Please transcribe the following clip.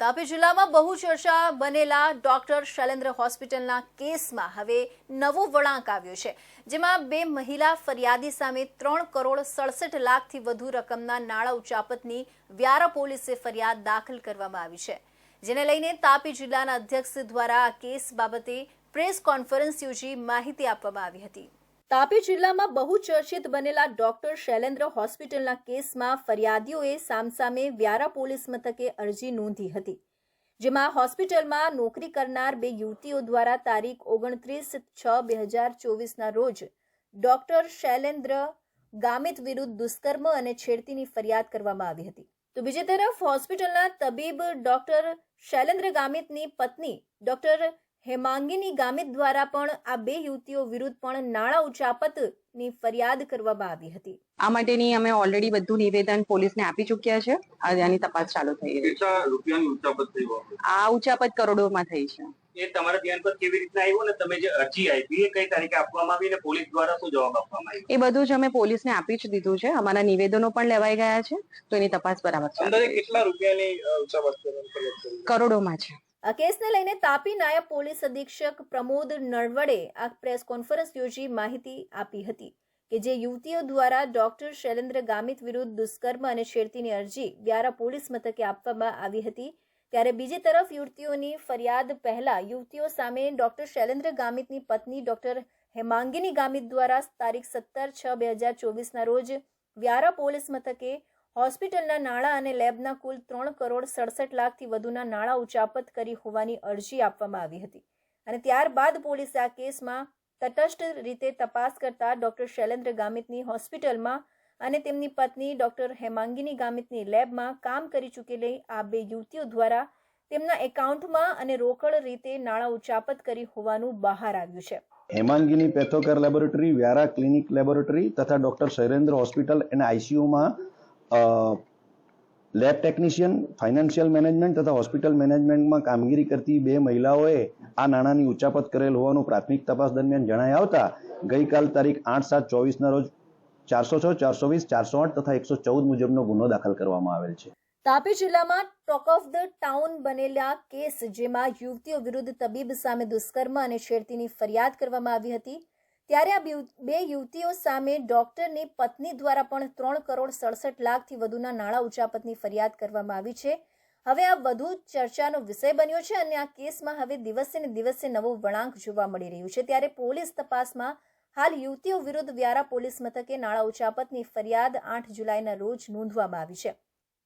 તાપી જિલ્લામાં બહુ ચર્ચા બનેલા ડોક્ટર શૈલેન્દ્ર હોસ્પિટલના કેસમાં હવે નવો વળાંક આવ્યો છે, જેમાં બે મહિલા ફરિયાદી સામે ત્રણ કરોડ સડસઠ લાખથી વધુ રકમના નાણાં ઉચાપતની વ્યારા પોલીસે ફરિયાદ દાખલ કરવામાં આવી છે. જેને લઈને તાપી જિલ્લાના અધ્યક્ષ દ્વારા આ કેસ બાબતે પ્રેસ કોન્ફરન્સ યોજી માહિતી આપવામાં આવી હતી. તાપી જિલ્લામાં બહુ ચર્ચિત બનેલા ડોક્ટર શૈલેન્દ્ર હોસ્પિટલના કેસમાં ફરિયાદીઓએ સામસામે વ્યારા પોલીસ મથકે અરજી નોંધી હતી, જેમાં હોસ્પિટલમાં નોકરી કરનાર બે યુવતીઓ દ્વારા તારીખ ઓગણત્રીસ છ બે હજાર ચોવીસના રોજ ડોક્ટર શૈલેન્દ્ર ગામિત વિરુદ્ધ દુષ્કર્મ અને છેડતીની ફરિયાદ કરવામાં આવી હતી. તો બીજી તરફ હોસ્પિટલના તબીબ ડોક્ટર શૈલેન્દ્ર ગામિતની પત્ની ડોક્ટર હેમાંગીની ગામિત દ્વારા પણ આ બે યુવતીઓ વિરુદ્ધ પણ નાણાં ઉચાપતની ફરિયાદ કરવામાં આવી હતી. આ માટેની અમે ઓલરેડી બધું નિવેદન પોલીસને આપી ચૂક્યા છે. આજે આની તપાસ ચાલુ થઈ રહી છે. રૂપિયાની ઉચાપત થઈ આ ઉચાપત કરોડોમાં થઈ છે. એ તમારા ધ્યાન પર કેવી રીતના આવ્યું ને તમે જે અરજી આપી એ કઈ તારીખે આપવામાં આવી ને પોલીસ દ્વારા શું જવાબ આપવામાં આવ્યો? એ બધું જ અમે પોલીસને આપી જ દીધું છે. અમારા નિવેદનો પણ લેવાઈ ગયા છે. તો એની તપાસ બરાબર છે. કેટલા રૂપિયાની ઉચાપત કરોડોમાં છે. આ કેસને લઈને તાપી નાયબ પોલીસ અધિક્ષક પ્રમોદ નળવડે આ પ્રેસ કોન્ફરન્સ યોજી માહિતી આપી હતી કે જે યુવતીઓ દ્વારા ડોક્ટર શૈલેન્દ્ર ગામિત વિરુદ્ધ દુષ્કર્મ અને છેડતીની અરજી વ્યારા પોલીસ મથકે આપવામાં આવી હતી. ત્યારે બીજી તરફ યુવતીઓની ફરિયાદ પહેલા યુવતીઓ સામે ડોક્ટર શૈલેન્દ્ર ગામિતની પત્ની ડોક્ટર હેમાંગીની ગામિત દ્વારા તારીખ સત્તર છ બે હજાર ચોવીસના રોજ વ્યારા પોલીસ મથકે હોસ્પિટલના નાણાં અને લેબના કુલ ત્રણ કરોડ સડસઠ લાખથી વધુના નાણાં ઉચાપત કરી હોવાની અરજી આપવામાં આવી હતી. અને ત્યારબાદ પોલીસે આ કેસમાં તટસ્થ રીતે તપાસ કરતા ડોક્ટર શૈલેન્દ્ર ગામિતની હોસ્પિટલમાં અને તેમની પત્ની ડોક્ટર હેમાંગીની ગામિતની લેબમાં કામ કરી ચૂકેલી આ બે યુવતીઓ દ્વારા તેમના એકાઉન્ટમાં અને રોકડ રીતે નાણાં ઉચાપત કરી હોવાનું બહાર આવ્યું છે. Hemangini Pathocare laboratory, Vyara clinic laboratory તથા ડોક્ટર શૈલેન્દ્ર હોસ્પિટલ અને આઈસીયુમાં લેબ ટેકનિશિયન ફાઇનાન્શિયલ મેનેજમેન્ટ તથા હોસ્પિટલ મેનેજમેન્ટમાં કામગીરી કરતી બે મહિલાઓએ આ નાણાંની ઉચ્ચાપત કરેલ હોવાનું પ્રાથમિક તપાસ દરમિયાન જણાઈ આવતા ગઈકાલ તારીખ આઠ સાત ચોવીસના રોજ ચારસો છ, ચારસો વીસ, ચારસો આઠ તથા એકસો ચૌદ મુજબનો ગુનો દાખલ કરવામાં આવેલ છે. તાપી જિલ્લામાં ટોક ઓફ ધ ટાઉન બનેલા કેસ જેમાં યુવતીઓ વિરુદ્ધ તબીબ સામે દુષ્કર્મ અને છેડતીની ફરિયાદ કરવામાં આવી હતી. ત્યારે આ બે- યુવતીઓ સામે ડોક્ટરની પત્ની દ્વારા પણ ત્રણ કરોડ સડસઠ લાખથી વધુના નાણાં ઉચાપતની ફરિયાદ કરવામાં આવી છે. હવે આ વધુ ચર્ચાનો વિષય બન્યો છે અને આ કેસમાં હવે દિવસે ને દિવસે નવો વળાંક જોવા મળી રહ્યું છે. ત્યારે પોલીસ તપાસમાં હાલ યુવતીઓ વિરુદ્ધ વ્યારા પોલીસ મથકે નાણાં ઉચાપતની ફરિયાદ આઠ જુલાઈના રોજ નોંધવામાં આવી છે.